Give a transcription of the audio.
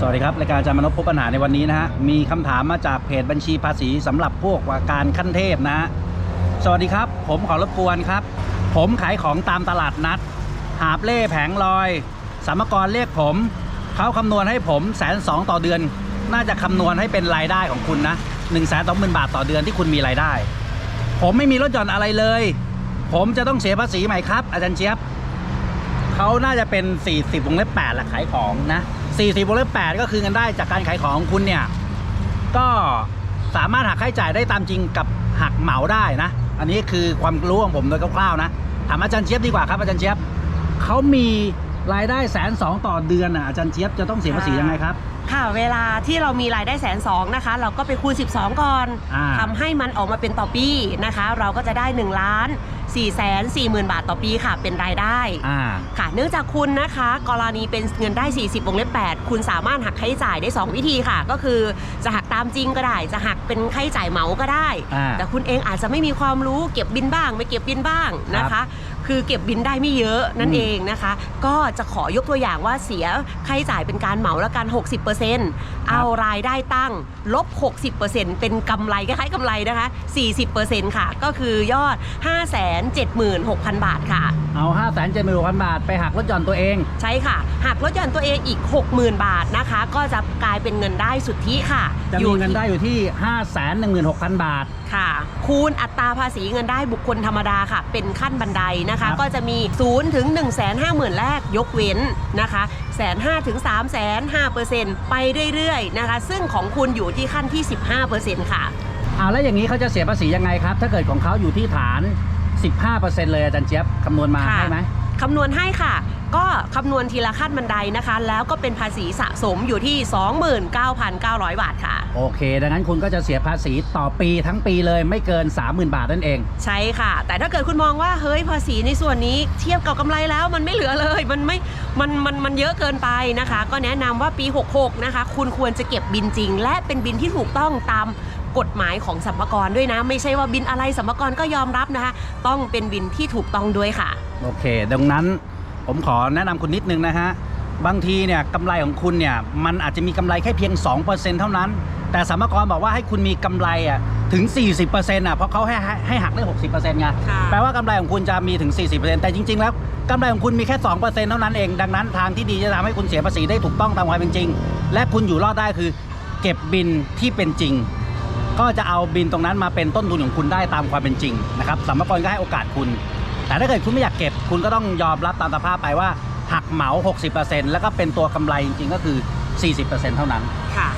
สวัสดีครับรายการจารย์มนพพบปัญหาในวันนี้นะฮะมีคำถามมาจากเพจบัญชีภาษีสำหรับพวกว่าการขั้นเทพนะฮะสวัสดีครับ ผมขอรบกวนครับ ผมขายของตามตลาดนัด หาบเล่แผงลอยสามกรเรียกผม เขาคำนวณให้ผมแสนสองต่อเดือน น่าจะคำนวณให้เป็นรายได้ของคุณนะหนึ่งแสนสองหมื่นบาทต่อเดือนที่คุณมีรายได้ ผมไม่มีลดหย่อนอะไรเลย ผมจะต้องเสียภาษีไหมครับ อาจารย์เจี๊ยบเขาน่าจะเป็น 40วงเล็บ8แหละขายของนะ 40วงเล็บ8ก็คือเงินได้จากการขายของคุณเนี่ย ก็สามารถหักค่าใช้จ่ายได้ตามจริงกับหักเหมาได้นะ อันนี้คือความรู้ของผมโดยคร่าวๆนะถามอาจารย์เชียบดีกว่าครับอาจารย์เชียบเขามีรายได้แสนสองต่อเดือนอะอาจารย์เชียบจะต้องเสียภาษียังไงครับ ค่ะเวลาที่เรามีรายได้แสนสองนะคะ เราก็ไปคูณ 12 ก่อนอ่า ทำให้มันออกมาเป็นต่อปีนะคะ เราก็จะได้1ล้าน4แสน4หมื่นบาทต่อปีค่ะ เป็นรายได้ อ่า ค่ะเนื่องจากคุณนะคะ กรณีเป็นเงินได้ 40 วงเล็บ 8 คุณสามารถหักค่าใช้จ่ายได้ 2 วิธีค่ะ ก็คือจะหักตามจริงก็ได้ จะหักเป็นค่าใช้จ่ายเหมาก็ได้ อ่าแต่คุณเองอาจจะไม่มีความรู้เก็บบินบ้าง ไม่เก็บบินบ้างนะคะ คือเก็บบินได้ไม่เยอะนั่นอืมเองนะคะ ก็จะขอยกตัวอย่างว่าเสียค่าใช้จ่ายเป็นการเหมาแล้วกัน 60%เอารายได้ตั้งลบ 60%เป็นกำไรคล้ายๆกำไรนะคะ 40%ค่ะ ก็คือยอด 576,000 บาทค่ะ เอา 5 7 6 0 0 0 บาท ไปหักลดหย่อนตัวเอง ใช่ค่ะหากลดหย่อนตัวเองอีก 60,000 บาทนะคะ ก็จะกลายเป็นเงินได้สุทธิค่ะจะมีเงินได้อยู่ที่ 5 1 6 0 0 0 บาทค่ะ คูณอัตราภาษีเงินได้บุคคลธรรมดาค่ะ เป็นขั้นบันไดนะครัคะบก็จะมี 0 ถึง 1 5 0 0 0 0 แรกยกเว้นนะคะแสนห้าถึง3 5 0 0ไปเรื่อยๆนะคะ ซึ่งของคุณอยู่ที่ขั้นที่ 15%ค่ะเอาแล้วอย่างนี้เขาจะเสียภาษียังไงครับ ถ้าเกิดของเขาอยู่ที่ฐาน 15%เลยอาจารย์เจี๊ยบคำนวณมาค่ะให้ไหม คำนวณให้ค่ะ ก็คำนวณทีละขั้นบันไดนะคะ แล้วก็เป็นภาษีสะสมอยู่ที่ 29,900 บาทค่ะ โอเค ดังนั้นคุณก็จะเสียภาษีต่อปีทั้งปีเลยไม่เกิน 30,000 บาทนั่นเอง ใช่ค่ะ แต่ถ้าเกิดคุณมองว่าเฮ้ยภาษีในส่วนนี้เทียบกับกำไรแล้วมันไม่เหลือเลย มันไม่มันมันมันเยอะเกินไปนะคะ ก็แนะนำว่าปี 66 นะคะ คุณควรจะเก็บบินจริง และเป็นบินที่ถูกต้องตามกฎหมายของสัมภากรด้วยนะ ไม่ใช่ว่าบินอะไรสัมภากรก็ยอมรับนะคะ ต้องเป็นบินที่ถูกต้องด้วยค่ะ โอเค ดังนั้นผมขอแนะนำคุณนิดนึงนะฮะ บางทีเนี่ยกำไรของคุณเนี่ยมันอาจจะมีกำไรแค่เพียง 2%เท่านั้น แต่สมกรบอกว่าให้คุณมีกำไรอะถึง 40%อะเพราะเขาให้ให้ให้หักได้ 60%ไงค่ะแปลว่ากำไรของคุณจะมีถึง 40%แต่จริง ๆ แล้วกำไรของคุณมีแค่ 2%เท่านั้นเอง ดังนั้นทางที่ดีจะทำให้คุณเสียภาษีได้ถูกต้องตามความเป็นจริง และคุณอยู่รอดได้คือ เก็บบินที่เป็นจริง ก็จะเอาบินตรงนั้นมาเป็นต้นทุนของคุณได้ตามความเป็นจริงนะครับสัมภาระก็ให้โอกาสคุณ แต่ถ้าเกิดคุณไม่อยากเก็บ คุณก็ต้องยอมรับตามสภาพไปว่าหักเหมา 60%แล้วก็เป็นตัวกำไรจริงๆก็คือ 40%เท่านั้น ค่ะ